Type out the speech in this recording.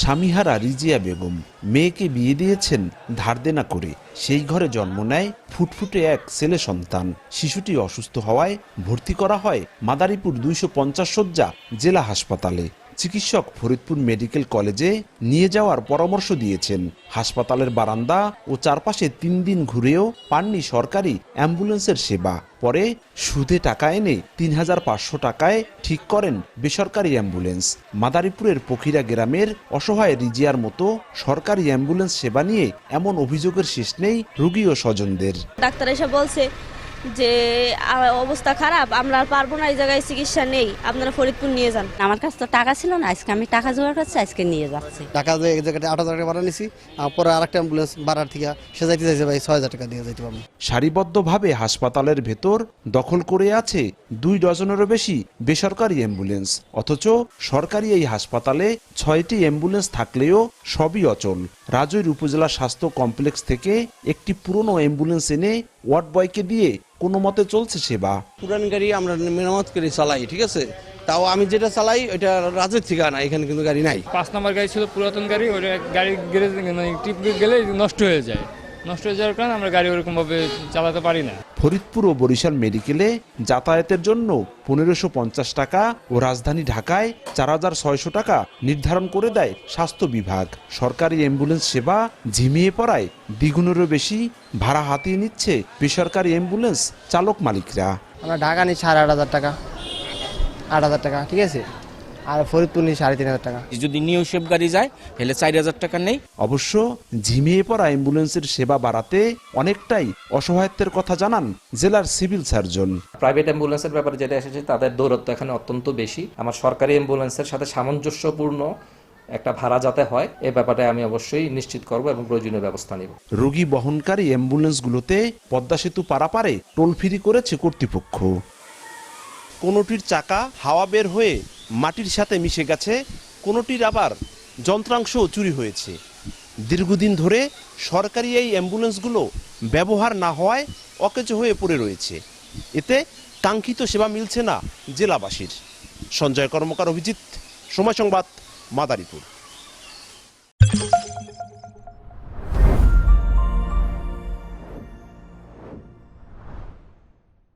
স্বামীহারা রিজিয়া বেগম মেয়েকে বিয়ে দিয়েছেন ধার দেনা করে। সেই ঘরে জন্ম নেয় ফুটফুটে এক ছেলে সন্তান। শিশুটি অসুস্থ হওয়ায় ভর্তি করা হয় মাদারীপুর দুইশো পঞ্চাশ শয্যা জেলা হাসপাতালে। চিকিৎসক ফরিদপুর মেডিকেল কলেজে নিয়ে যাওয়ার পরামর্শ দিয়েছেন। হাসপাতালের বারান্দা ও চারপাশে তিন দিন ঘুরেও পাননি সরকারি অ্যাম্বুলেন্সের সেবা। পরে সুদে টাকা এনে তিন হাজার পাঁচশো টাকায় ঠিক করেন বেসরকারি অ্যাম্বুলেন্স। মাদারীপুরের পখিরা গ্রামের অসহায় রিজিয়ার মতো সরকারি অ্যাম্বুলেন্স সেবা নিয়ে এমন অভিযোগের শেষ নেই রুগী ও স্বজনদের। ডাক্তার এসে বলছে যে অবস্থা খারাপ আমরা আর পারব না এই জায়গায় চিকিৎসা নেই। আপনারা ফরিদপুর নিয়ে যান। আমার কাছে তো টাকা ছিল না আজকে আমি টাকা জোগাড় করছি আজকে নিয়ে যাচ্ছি। টাকা যে এক জায়গায় আট হাজার টাকা ভাড়া নিছি আর পরে আরেকটা অ্যাম্বুলেন্স ভাড়ার থেকে সে যাইতে চাইছে ভাই ছয় হাজার টাকা দিয়ে যাইতে পারব। সারিবদ্ধভাবে হাসপাতালের ভেতর দখল করে আছে দুই ডজনেরও বেশি বেসরকারি অ্যাম্বুলেন্স। অথচ সরকারি এই হাসপাতালে ছয়টি অ্যাম্বুলেন্স থাকলেও সবই অচল। রাজৈর উপজেলা স্বাস্থ্য কমপ্লেক্স থেকে একটি পুরনো অ্যাম্বুলেন্স এনে ওয়ার্ড বয়কে দিয়ে কোনো মতে চলছে সেবা। পুরান গাড়ি আমরা মেরামত করে চালাই ঠিক আছে? তাও আমি যেটা চালাই ওইটা রাজের ঠিকানা এখানে কিন্তু গাড়ি নাই। পাঁচ নম্বর গাড়ি ছিল পুরাতন গাড়ি ওটা গাড়ি গেলে মানে টিপ গেলে নষ্ট হয়ে যায়। নষ্ট হয়ে যাওয়ার কারণে আমরা গাড়ি ওরকমভাবে চালাতে পারি না। ফরিদপুর ও বরিশাল মেডিকেলে যাতায়াতের জন্য পনেরোশো পঞ্চাশ টাকা ও রাজধানী ঢাকায় চার হাজার ছয়শো টাকা নির্ধারণ করে দেয় স্বাস্থ্য বিভাগ। সরকারি অ্যাম্বুলেন্স সেবা ঝিমিয়ে পড়ায় দ্বিগুণেরও বেশি ভাড়া হাতিয়ে নিচ্ছে বেসরকারি অ্যাম্বুলেন্স চালক মালিকরা। আমরা ঢাকা সাড়ে আট হাজার টাকা। আট হাজার টাকা, ঠিক আছে? আর ফরিদপুর নিয়ে সাড়ে তিন হাজার টাকা। যদি নিউ শেপ গাড়ি যায় তাহলে চার হাজার টাকা নেই। অবশ্য ঝিমিয়ে পড়া অ্যাম্বুলেন্সের সেবা বাড়াতে অনেকটাই অসহায়ত্বের কথা জানান জেলার সিভিল সার্জন। প্রাইভেট অ্যাম্বুলেন্সের ব্যাপারে যেটা এসেছে তাদের দৌরত্ব এখানে অত্যন্ত বেশি। আমার সরকারি অ্যাম্বুলেন্সের সাথে সামঞ্জস্যপূর্ণ একটা ভাড়া যাতে হয় এ ব্যাপারে আমি অবশ্যই নিশ্চিত করব এবং প্রয়োজনীয় ব্যবস্থা নেব। রোগী বহনকারী অ্যাম্বুলেন্সগুলোতে পদ্মা সেতু পারাপারে টোল ফ্রি করেছে কর্তৃপক্ষ। কোনোটির চাকা হাওয়া বের হয়ে মাটির সাথে মিশে গেছে, কোনোটির আবার যন্ত্রাংশও চুরি হয়েছে। দীর্ঘদিন ধরে সরকারি এই অ্যাম্বুলেন্সগুলো ব্যবহার না হওয়ায় অকেজ হয়ে পড়ে রয়েছে। এতে কাঙ্ক্ষিত সেবা মিলছে না জেলাবাসীর। সঞ্জয় কর্মকার, অভিজিৎ, সময় সংবাদ, মাদারীপুর।